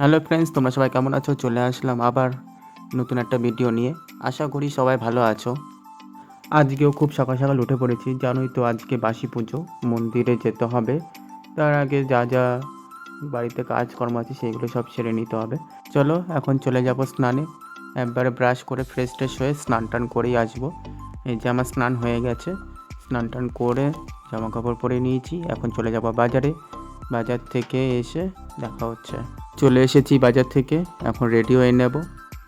Hello friends, তোমরা সবাই কেমন আছো? চলে আসলাম আবার নতুন একটা ভিডিও নিয়ে। আশা করি সবাই ভালো আছো। আজকেও খুব সকাল সকাল উঠে পড়েছি, জানোই তো আজকে বাসি পুজো, মন্দিরে যেতে হবে। তার আগে যা যা বাড়িতে কাজকর্ম আছে সেগুলো সব সেরে নিতে হবে। চলো, এখন চলে যাব স্নানে। একবারে ব্রাশ করে ফ্রেশ ট্রেশ হয়ে স্নান টান করেই আসব। এই যে আমার স্নান হয়ে গেছে। স্নান টান করে জামা কাপড় পরে নিয়েছি, এখন চলে যাব বাজারে। বাজার থেকে এসে দেখা হচ্ছে। চলে এসেছি বাজার থেকে, এখন রেডি হয়ে নেব।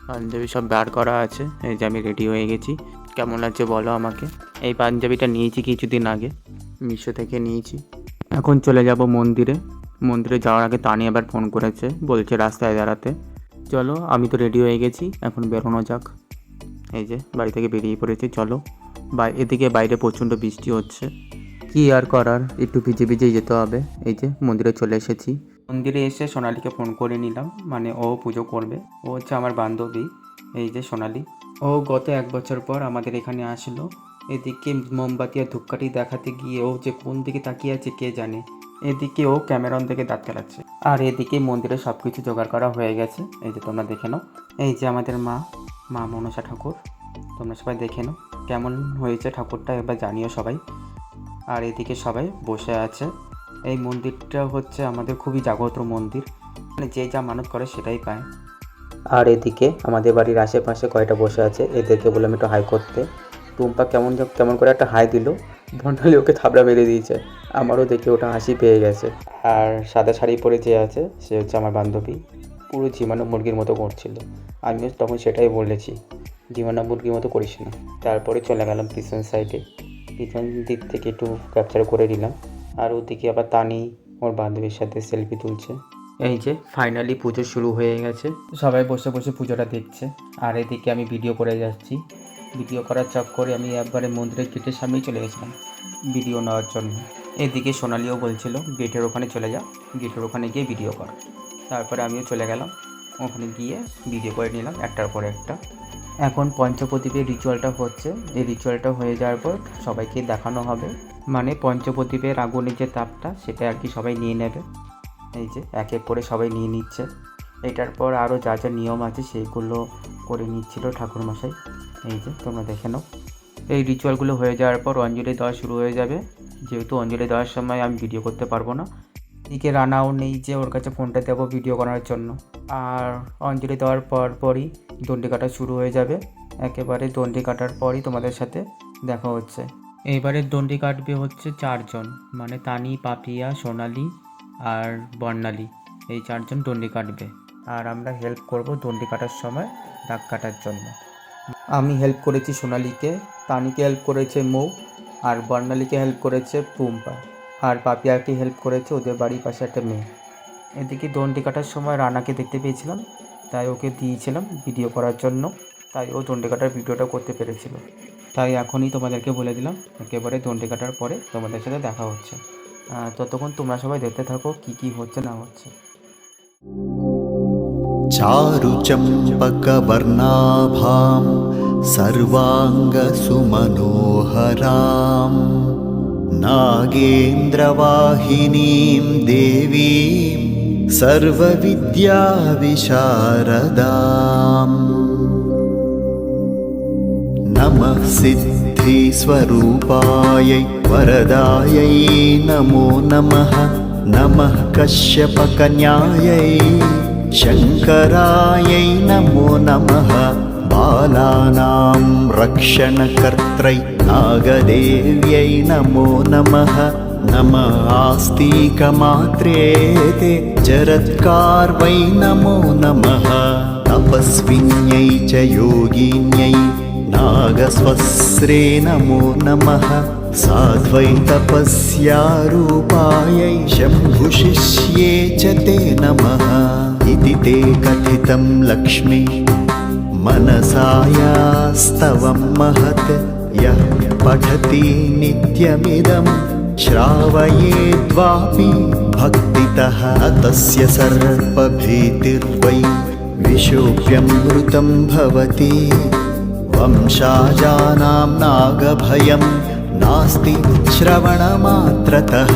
পাঞ্জাবি সব বার করা আছে, এই যে আমি রেডি হয়ে গেছি। কেমন লাগছে বলো আমাকে? এই পাঞ্জাবিটা নিয়েছি কিছুদিন আগে, মিশো থেকে নিয়েছি। এখন চলে যাব মন্দিরে। মন্দিরে যাওয়ার আগে তানি আবার ফোন করেছে, বলছে রাস্তায় দাঁড়াতে। চলো, আমি তো রেডি হয়ে গেছি, এখন বেরোনো যাক। এই যে, বাড়ি থেকে বেরিয়ে পড়েছি, চলো। বা, এদিকে বাইরে প্রচণ্ড বৃষ্টি হচ্ছে। কি আর করার? একটু ভিজে ভিজেই যেতে হবে। এই যে, মন্দিরে চলে এসেছি। মন্দিরে এসে সোনালিকে ফোন করে নিলাম। মানে ও পুজো করবে। ও হচ্ছে আমার বান্ধবী। এই যে সোনালি। ও গত এক বছর পর আমাদের এখানে আসলো। এদিকে মোমবাতি আর ধূপকাঠি দেখাতে গিয়ে ও যে কোন দিকে তাকিয়ে আছে কে জানে। এদিকে ও ক্যামেরন থেকে দাঁত খেলাচ্ছে আর এদিকে মন্দিরে সব কিছু জোগাড় করা হয়ে গেছে। এই যে তোমরা দেখে নাও। এই যে আমাদের মা মা মনসা ঠাকুর। তোমরা সবাই দেখে নাও। কেমন হয়েছে ঠাকুরটা এবার জানিও সবাই। আর এদিকে সবাই বসে আছে। এই মন্দিরটা হচ্ছে আমাদের খুবই জাগ্রত মন্দির। মানে যে যা মানত করে সেটাই পায়। আর এদিকে আমাদের বাড়ির আশেপাশে কয়টা বসে আছে, এদেরকে বললাম একটু হাই করতে। টুম্পা কেমন কেমন করে একটা হাই দিল ভণ্ডালি ওকে থাবড়া মেরে দিয়েছে। আমারও দেখে ওটা হাসি পেয়ে গেছে। আর সাদা শাড়ি পরে যে আছে, সে হচ্ছে আমার বান্ধবী। পুরো জীবাণু মুরগির মতো করছিল। আমিও তখন সেটাই বলেছি, জীবাণু মুরগির মতো করিস না। তারপরে চলে গেলাম পিছন সাইডে পিছন দিক থেকে একটু ক্যাপচার করে নিলাম। আর ওদিকে আবার তানি ওর বান্ধবীর সাথে সেলফি তুলছে। এই যে ফাইনালি পুজো শুরু হয়ে গেছে। সবাই বসে বসে পুজোটা দেখছে। আর এদিকে আমি ভিডিও করে যাচ্ছি। ভিডিও করার চক্করে আমি একবারে মন্দিরের গেটের সামনেই চলে গেছিলাম ভিডিও নেওয়ার জন্য। এদিকে সোনালিও বলছিল, গেটের ওখানে চলে যা। গেটের ওখানে গিয়ে ভিডিও কর। তারপরে আমিও চলে গেলাম। ওখানে গিয়ে ভিডিও করে নিলাম একটার পর একটা। এখন পঞ্চপ্রদীপের রিচুয়ালটা হচ্ছে। এই রিচুয়ালটা হয়ে যাওয়ার পর সবাইকে দেখানো হবে। মানে পঞ্চপ্রদীপের আগুনের যে তাপটা, সেটা আর কি সবাই নিয়ে নেবে। এই যে, এক এক করে সবাই নিয়ে নিচ্ছে। এটার পর আরও যা যা নিয়ম আছে সেইগুলো করে নিচ্ছিল ঠাকুরমশাই। এই যে, তোমরা দেখে নাও। এই রিচুয়ালগুলো হয়ে যাওয়ার পর অঞ্জলি দেওয়া শুরু হয়ে যাবে। যেহেতু অঞ্জলি দেওয়ার সময় আমি ভিডিও করতে পারব না এদিকে রানাও নেই যে ওর কাছে ফোনটা দেবো ভিডিও করার জন্য। আর অঞ্জলি দেওয়ার পর পরই দণ্ডি কাটা শুরু হয়ে যাবে। একেবারে দণ্ডি কাটার পরই তোমাদের সাথে দেখা হচ্ছে। এবারে দণ্ডি কাটবে হচ্ছে চারজন মানে তানি, পাপিয়া, সোনালি আর বর্ণালী। এই চারজন দণ্ডি কাটবে। আর আমরা হেল্প করব দণ্ডি কাটার সময় দাগ কাটার জন্য। আমি হেল্প করেছি সোনালিকে, তানিকে হেল্প করেছে মৌ, আর বর্ণালীকে হেল্প করেছে পুম্পা। আর পাপিয়াকে হেল্প করেছে ওদের বাড়ির পাশে একটা মেয়ে এদিকে দণ্ডি কাটার সময় রানাকে দেখতে পেয়েছিলাম তাই ওকে দিয়েছিলাম ভিডিও করার জন্য তাই ও দণ্ডি কাটার ভিডিওটা করতে পেরেছিল তাই এখনই তোমাদেরকে বলে দিলাম একেবারে দণ্ডি কাটার পরে তোমাদের সাথে দেখা হচ্ছে আহ, ততক্ষণ তোমরা সবাই দেখতে থাকো কি কি হচ্ছে না হচ্ছে चारुचम्पकवर्णाभां सर्वाङ्गसुमनोहरां नागेन्द्रवाहिनीं देवीं सर्वविद्याविशारदाम् नमः सिद्धिस्वरूपायै वरदायै नमो नमः नमः कश्यपकन्यायै शङ्करायै नमो नमः बालानां रक्षणकर्त्रै नागदेव्यै नमो नमः नम आस्तिकमात्रे ते जरत्कार्वै नमो नमः तपस्विन्यै च योगिन्यै नागस्वस्रे नमो नमः साध्वै तपस्यारूपायै शम्भुशिष्ये च ते नमः इति ते कथितं लक्ष्मी मनसायास्तवं महत् यः पठति नित्यमिदं श्रावयेद्वापि भक्तितः तस्य सर्पभीतिर्वै विशोप्यमृतं भवति वंशाजानां नागभयं नास्ति श्रवणमात्रतः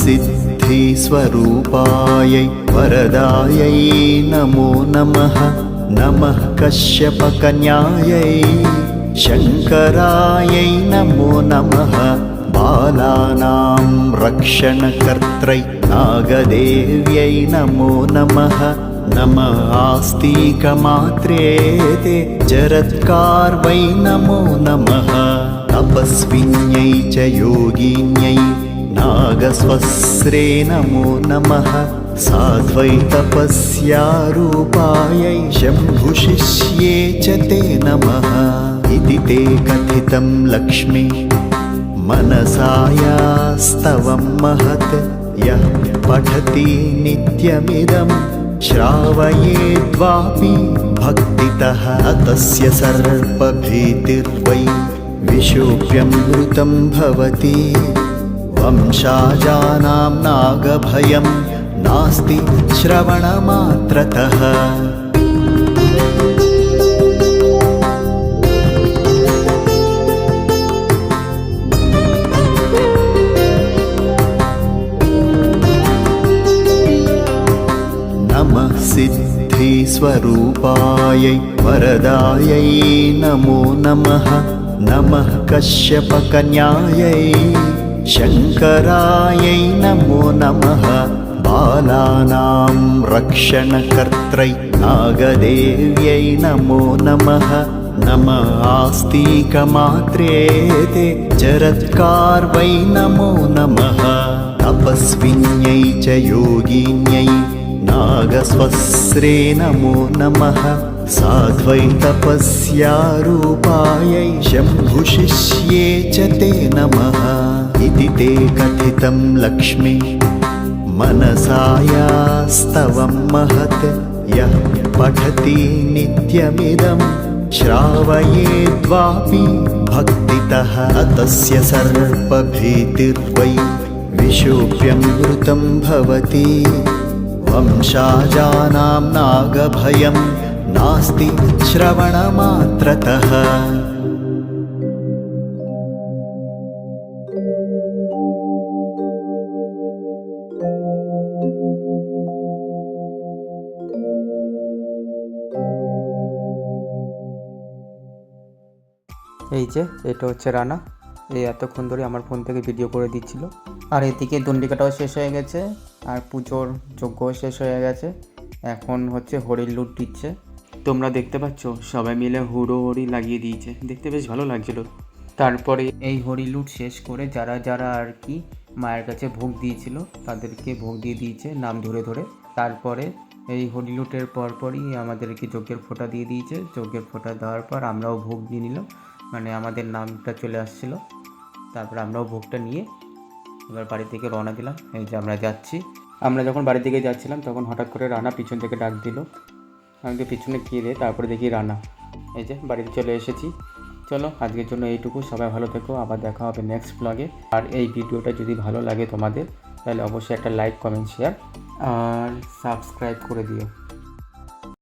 सिद्धिस्वरूपायै वरदायै नमो नमः नमः कश्यपकन्यायै शङ्करायै नमो नमः बालानां रक्षणकर्त्रै नागदेव्यै नमो नमः नम आस्तिकमात्रे ते जरत्कार्वै नमो नमः तपस्विन्यै च योगिन्यै नागस्वस्रे नमो नमः साध्वै तपस्यारूपायै शम्भुशिष्ये च ते नमः इति ते कथितं लक्ष्मी मनसायास्तवं महत् यः पठति नित्यमिदं श्रावयेद्वापि भक्तितः तस्य सर्पभीतिर्वै विशोप्यमृतं भवति वंशाजानां नागभयं नास्ति श्रवणमात्रतः नमः सिद्धिस्वरूपायै वरदायै नमो नमः नमः कश्यपकन्यायै शङ्करायै नमो नमः बालानां रक्षणकर्त्रै नागदेव्यै नमो नमः नम आस्तिकमात्रे ते जरत्कार्वै नमो नमः तपस्विन्यै च योगिन्यै नागस्वस्रे नमो नमः साध्वै तपस्यारूपायै शम्भुशिष्ये च ते नमः इति ते कथितं लक्ष्मी मनसायास्तवं महत् यः पठति नित्यमिदं श्रावयेद्वापि भक्तितः तस्य सर्पभीतिर्वै विशोप्यमृतं भवति वंशाजानां नागभयं नास्ति श्रवणमात्रतः এই যে, এটা হচ্ছে রানা। এই এতক্ষণ ধরে আমার ফোন থেকে ভিডিও করে দিচ্ছিল। আর এদিকে দণ্ডিকাটাও শেষ হয়ে গেছে, আর পুজোর যজ্ঞও শেষ হয়ে গেছে। এখন হচ্ছে হরির লুট দিচ্ছে। তোমরা দেখতে পাচ্ছ, সবাই মিলে হুড়ো হরি লাগিয়ে দিয়েছে। দেখতে বেশ ভালো লাগছিল। তারপরে এই হরি লুট শেষ করে যারা যারা আর কি মায়ের কাছে ভোগ দিয়েছিল, তাদেরকে ভোগ দিয়ে দিয়েছে নাম ধরে ধরে। তারপরে এই হরি লুটের পরপরই আমাদেরকে যজ্ঞের ফোঁটা দিয়ে দিয়েছে। যজ্ঞের ফোঁটা দেওয়ার পর আমরাও ভোগ দিয়ে নিলাম। মানে আমাদের নামটা চলে আসছিল। তারপর আমরাও ভোগটা নিয়ে এবার বাড়ি থেকে রওনা দিলাম। এই যে আমরা যাচ্ছি। আমরা যখন বাড়ি থেকে যাচ্ছিলাম, তখন হঠাৎ করে রানা পিছন থেকে ডাক দিল। আমি তো পিছনে গিয়ে দিয়ে তারপরে দেখি রানা। এই যে বাড়িতে চলে এসেছি। চলো, আজকের জন্য এইটুকু। সবাই ভালো থেকো। আবার দেখা হবে নেক্সট ব্লগে আর এই ভিডিওটা যদি ভালো লাগে তোমাদের, তাহলে অবশ্যই একটা লাইক কমেন্ট শেয়ার আর সাবস্ক্রাইব করে দিও।